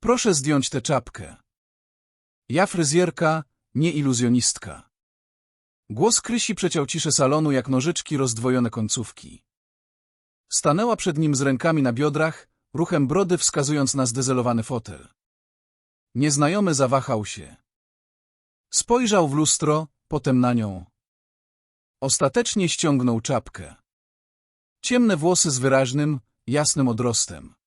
Proszę zdjąć tę czapkę. Ja fryzjerka, nie iluzjonistka. Głos Krysi przeciął ciszę salonu jak nożyczki rozdwojone końcówki. Stanęła przed nim z rękami na biodrach, ruchem brody wskazując na zdezelowany fotel. Nieznajomy zawahał się. Spojrzał w lustro, potem na nią. Ostatecznie ściągnął czapkę. Ciemne włosy z wyraźnym, jasnym odrostem.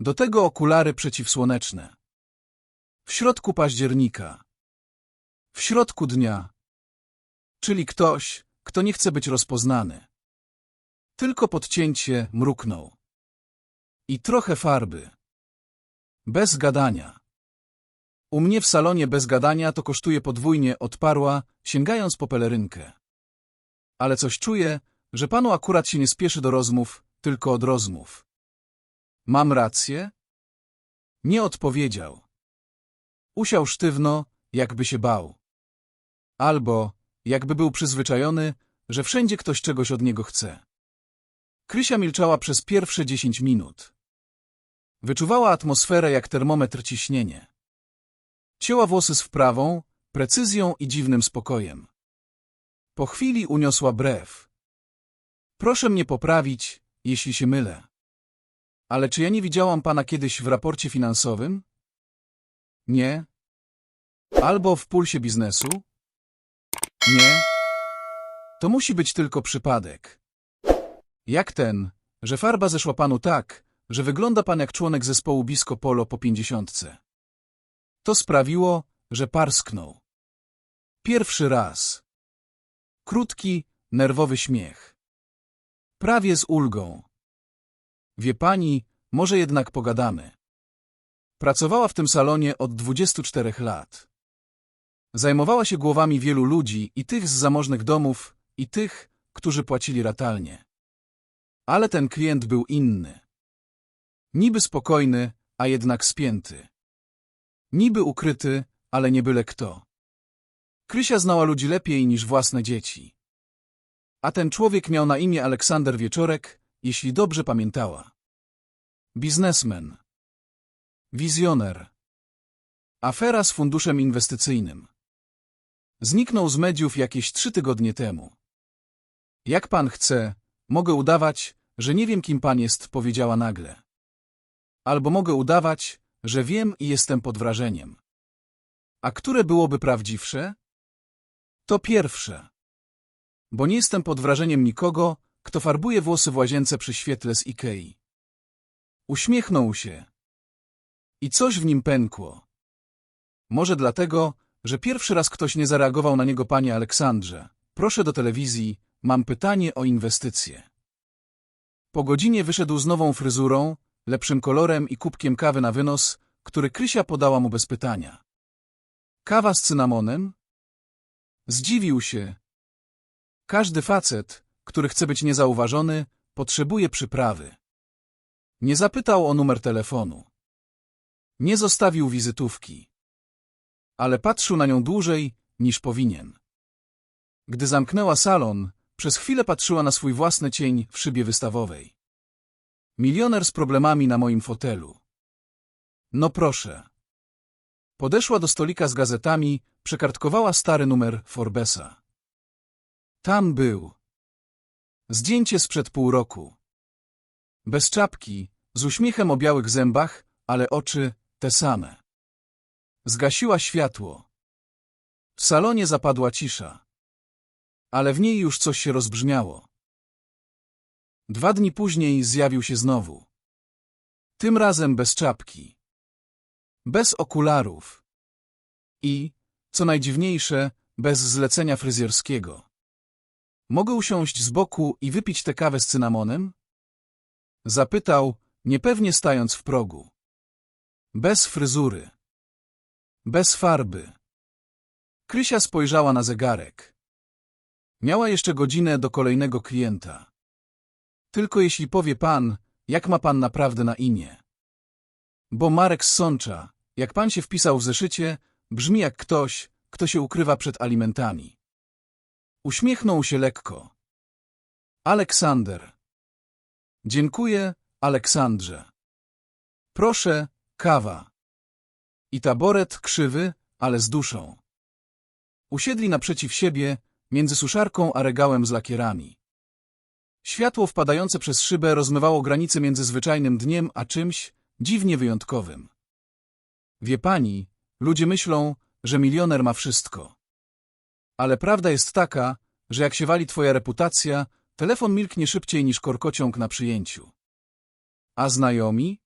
Do tego okulary przeciwsłoneczne. W środku października. W środku dnia. Czyli ktoś, kto nie chce być rozpoznany. Tylko podcięcie mruknął. I trochę farby. Bez gadania. U mnie w salonie bez gadania to kosztuje podwójnie, odparła, sięgając po pelerynkę. Ale coś czuję, że panu akurat się nie spieszy do rozmów, tylko od rozmów. Mam rację? Nie odpowiedział. Usiał sztywno, jakby się bał. Albo, jakby był przyzwyczajony, że wszędzie ktoś czegoś od niego chce. Krysia milczała przez pierwsze dziesięć minut. Wyczuwała atmosferę jak termometr ciśnienie. Cięła włosy z wprawą, precyzją i dziwnym spokojem. Po chwili uniosła brew. Proszę mnie poprawić, jeśli się mylę. Ale czy ja nie widziałam pana kiedyś w raporcie finansowym? Nie. Albo w pulsie biznesu? Nie. To musi być tylko przypadek. Jak ten, że farba zeszła panu tak, że wygląda pan jak członek zespołu Bisco Polo po pięćdziesiątce. To sprawiło, że parsknął. Pierwszy raz. Krótki, nerwowy śmiech. Prawie z ulgą. Wie pani, może jednak pogadamy. Pracowała w tym salonie od 24 lat. Zajmowała się głowami wielu ludzi i tych z zamożnych domów, i tych, którzy płacili ratalnie. Ale ten klient był inny. Niby spokojny, a jednak spięty. Niby ukryty, ale nie byle kto. Krysia znała ludzi lepiej niż własne dzieci. A ten człowiek miał na imię Aleksander Wieczorek, jeśli dobrze pamiętała. Biznesmen. Wizjoner. Afera z funduszem inwestycyjnym. Zniknął z mediów jakieś trzy tygodnie temu. Jak pan chce, mogę udawać, że nie wiem, kim pan jest, powiedziała nagle. Albo mogę udawać, że wiem i jestem pod wrażeniem. A które byłoby prawdziwsze? To pierwsze. Bo nie jestem pod wrażeniem nikogo, kto farbuje włosy w łazience przy świetle z Ikei. Uśmiechnął się. I coś w nim pękło. Może dlatego, że pierwszy raz ktoś nie zareagował na niego, panie Aleksandrze. Proszę do telewizji, mam pytanie o inwestycje. Po godzinie wyszedł z nową fryzurą, lepszym kolorem i kubkiem kawy na wynos, który Krysia podała mu bez pytania. Kawa z cynamonem? Zdziwił się. Każdy facet, który chce być niezauważony, potrzebuje przyprawy. Nie zapytał o numer telefonu. Nie zostawił wizytówki. Ale patrzył na nią dłużej, niż powinien. Gdy zamknęła salon, przez chwilę patrzyła na swój własny cień w szybie wystawowej. Milioner z problemami na moim fotelu. No proszę. Podeszła do stolika z gazetami, przekartkowała stary numer Forbesa. Tam był. Zdjęcie sprzed pół roku. Bez czapki, z uśmiechem o białych zębach, ale oczy te same. Zgasiła światło. W salonie zapadła cisza. Ale w niej już coś się rozbrzmiało. Dwa dni później zjawił się znowu. Tym razem bez czapki. Bez okularów. I, co najdziwniejsze, bez zlecenia fryzjerskiego. Mogę usiąść z boku i wypić tę kawę z cynamonem? Zapytał, niepewnie stając w progu. Bez fryzury. Bez farby. Krysia spojrzała na zegarek. Miała jeszcze godzinę do kolejnego klienta. Tylko jeśli powie pan, jak ma pan naprawdę na imię. Bo Marek z Sącza, jak pan się wpisał w zeszycie, brzmi jak ktoś, kto się ukrywa przed alimentami. Uśmiechnął się lekko. Aleksander. Dziękuję, Aleksandrze. Proszę, kawa. I taboret krzywy, ale z duszą. Usiedli naprzeciw siebie, między suszarką a regałem z lakierami. Światło wpadające przez szybę rozmywało granice między zwyczajnym dniem a czymś dziwnie wyjątkowym. Wie pani, ludzie myślą, że milioner ma wszystko. Ale prawda jest taka, że jak się wali twoja reputacja, telefon milknie szybciej niż korkociąg na przyjęciu. A znajomi?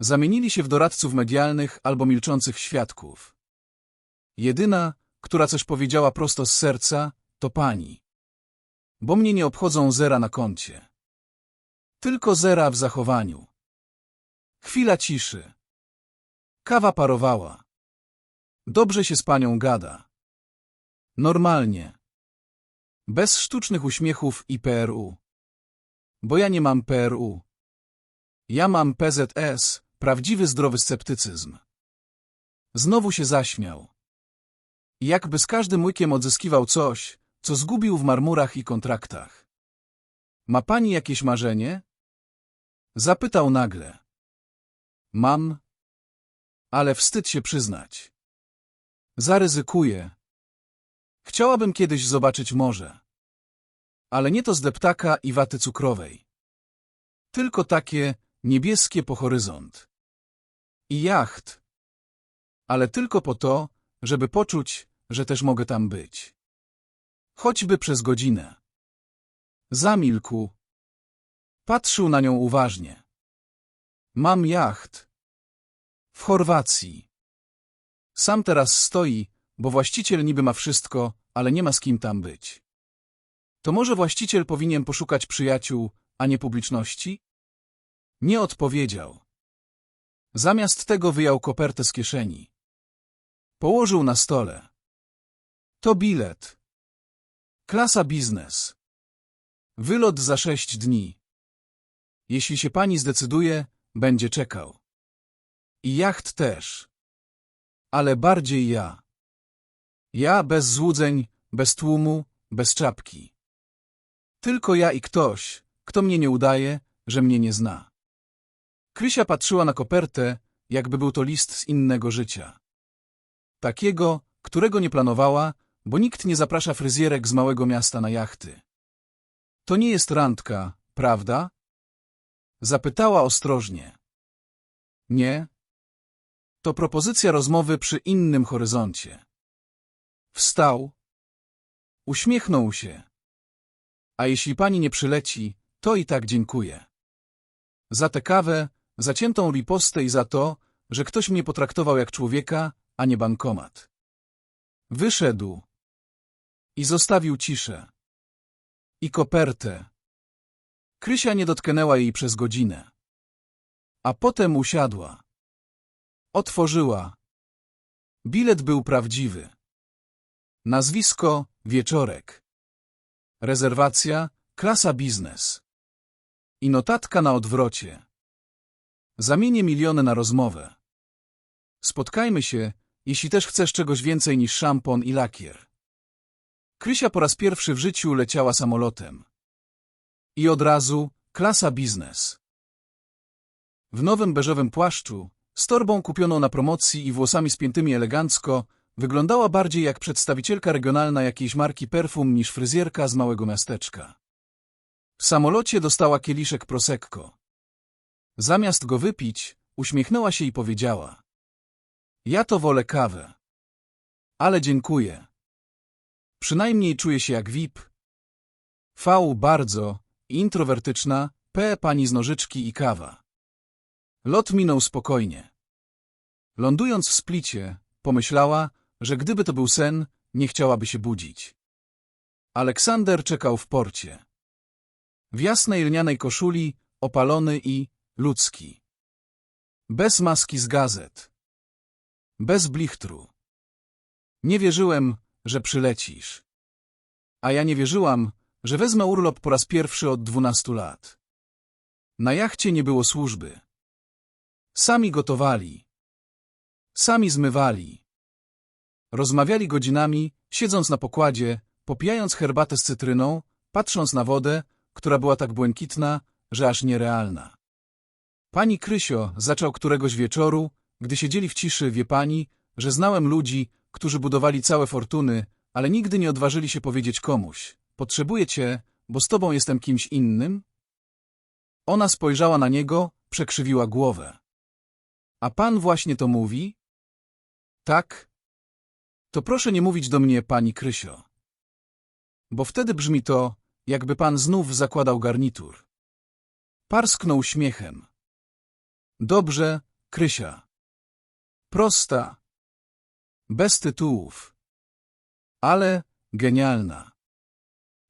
Zamienili się w doradców medialnych albo milczących świadków. Jedyna, która coś powiedziała prosto z serca, to pani. Bo mnie nie obchodzą zera na koncie. Tylko zera w zachowaniu. Chwila ciszy. Kawa parowała. Dobrze się z panią gada. Normalnie. Bez sztucznych uśmiechów i PRU. Bo ja nie mam PRU. Ja mam PZS, prawdziwy zdrowy sceptycyzm. Znowu się zaśmiał. Jakby z każdym łykiem odzyskiwał coś, co zgubił w marmurach i kontraktach. Ma pani jakieś marzenie? Zapytał nagle. Mam, ale wstyd się przyznać. Zaryzykuję. Chciałabym kiedyś zobaczyć morze. Ale nie to z deptaka i waty cukrowej. Tylko takie niebieskie po horyzont. I jacht. Ale tylko po to, żeby poczuć, że też mogę tam być. Choćby przez godzinę. Zamilkł. Patrzył na nią uważnie. Mam jacht. W Chorwacji. Sam teraz stoi, bo właściciel niby ma wszystko, ale nie ma z kim tam być. To może właściciel powinien poszukać przyjaciół, a nie publiczności? Nie odpowiedział. Zamiast tego wyjął kopertę z kieszeni. Położył na stole. To bilet. Klasa biznes. Wylot za sześć dni. Jeśli się pani zdecyduje, będzie czekał. I jacht też. Ale bardziej ja. Ja bez złudzeń, bez tłumu, bez czapki. Tylko ja i ktoś, kto mnie nie udaje, że mnie nie zna. Krysia patrzyła na kopertę, jakby był to list z innego życia. Takiego, którego nie planowała, bo nikt nie zaprasza fryzjerek z małego miasta na jachty. To nie jest randka, prawda? Zapytała ostrożnie. Nie. To propozycja rozmowy przy innym horyzoncie. Wstał. Uśmiechnął się. A jeśli pani nie przyleci, to i tak dziękuję. Za tę kawę, za ciętą ripostę i za to, że ktoś mnie potraktował jak człowieka, a nie bankomat. Wyszedł i zostawił ciszę. I kopertę. Krysia nie dotknęła jej przez godzinę. A potem usiadła. Otworzyła. Bilet był prawdziwy. Nazwisko Wieczorek. Rezerwacja Klasa biznes. I notatka na odwrocie. Zamienię miliony na rozmowę. Spotkajmy się, jeśli też chcesz czegoś więcej niż szampon i lakier. Krysia po raz pierwszy w życiu leciała samolotem. I od razu klasa biznes. W nowym beżowym płaszczu, z torbą kupioną na promocji i włosami spiętymi elegancko, wyglądała bardziej jak przedstawicielka regionalna jakiejś marki perfum niż fryzjerka z małego miasteczka. W samolocie dostała kieliszek Prosecco. Zamiast go wypić, uśmiechnęła się i powiedziała. Ja to wolę kawę. Ale dziękuję. Przynajmniej czuję się jak VIP. V bardzo, introwertyczna, P pani z nożyczki i kawa. Lot minął spokojnie. Lądując w splicie, pomyślała, że gdyby to był sen, nie chciałaby się budzić. Aleksander czekał w porcie. W jasnej lnianej koszuli, opalony i ludzki. Bez maski z gazet. Bez blichtru. Nie wierzyłem, że przylecisz. A ja nie wierzyłam, że wezmę urlop po raz pierwszy od dwunastu lat. Na jachcie nie było służby. Sami gotowali. Sami zmywali. Rozmawiali godzinami, siedząc na pokładzie, popijając herbatę z cytryną, patrząc na wodę, która była tak błękitna, że aż nierealna. Pani Krysio, zaczął któregoś wieczoru, gdy siedzieli w ciszy, wie pani, że znałem ludzi, którzy budowali całe fortuny, ale nigdy nie odważyli się powiedzieć komuś. Potrzebuję cię, bo z tobą jestem kimś innym? Ona spojrzała na niego, przekrzywiła głowę. A pan właśnie to mówi? Tak? To proszę nie mówić do mnie, pani Krysio. Bo wtedy brzmi to, jakby pan znów zakładał garnitur. Parsknął śmiechem. Dobrze, Krysia. Prosta. Bez tytułów. Ale genialna.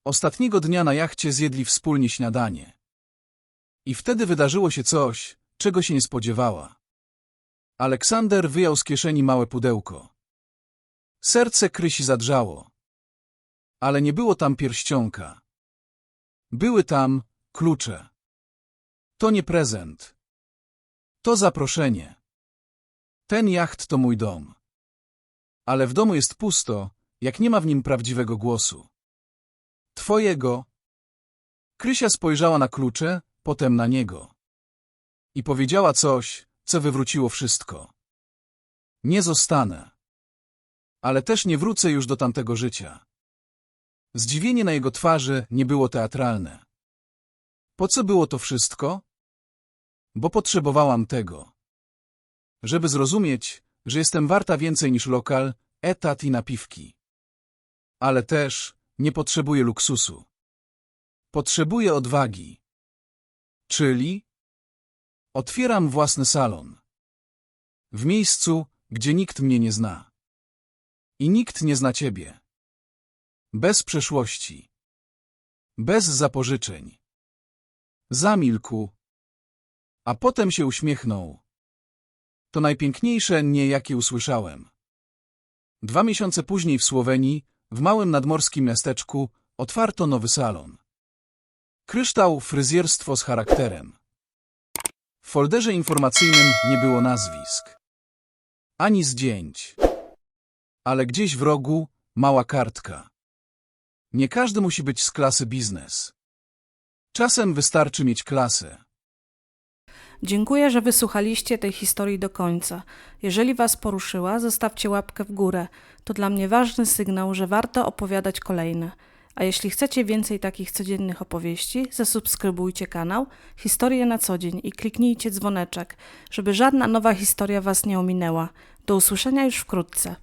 Ostatniego dnia na jachcie zjedli wspólnie śniadanie. I wtedy wydarzyło się coś, czego się nie spodziewała. Aleksander wyjął z kieszeni małe pudełko. Serce Krysi zadrżało. Ale nie było tam pierścionka. Były tam klucze. To nie prezent. To zaproszenie. Ten jacht to mój dom. Ale w domu jest pusto, jak nie ma w nim prawdziwego głosu. Twojego. Krysia spojrzała na klucze, potem na niego. I powiedziała coś, co wywróciło wszystko. Nie zostanę. Ale też nie wrócę już do tamtego życia. Zdziwienie na jego twarzy nie było teatralne. Po co było to wszystko? Bo potrzebowałam tego. Żeby zrozumieć, że jestem warta więcej niż lokal, etat i napiwki. Ale też nie potrzebuję luksusu. Potrzebuję odwagi. Czyli? Otwieram własny salon. W miejscu, gdzie nikt mnie nie zna. I nikt nie zna ciebie. Bez przeszłości. Bez zapożyczeń. Zamilkł. A potem się uśmiechnął. To najpiękniejsze nie, jakie usłyszałem. Dwa miesiące później w Słowenii, w małym nadmorskim miasteczku, otwarto nowy salon. Kryształ fryzjerstwo z charakterem. W folderze informacyjnym nie było nazwisk. Ani zdjęć. Ale gdzieś w rogu mała kartka. Nie każdy musi być z klasy biznes. Czasem wystarczy mieć klasę. Dziękuję, że wysłuchaliście tej historii do końca. Jeżeli Was poruszyła, zostawcie łapkę w górę. To dla mnie ważny sygnał, że warto opowiadać kolejne. A jeśli chcecie więcej takich codziennych opowieści, zasubskrybujcie kanał Historie na co dzień i kliknijcie dzwoneczek, żeby żadna nowa historia Was nie ominęła. Do usłyszenia już wkrótce.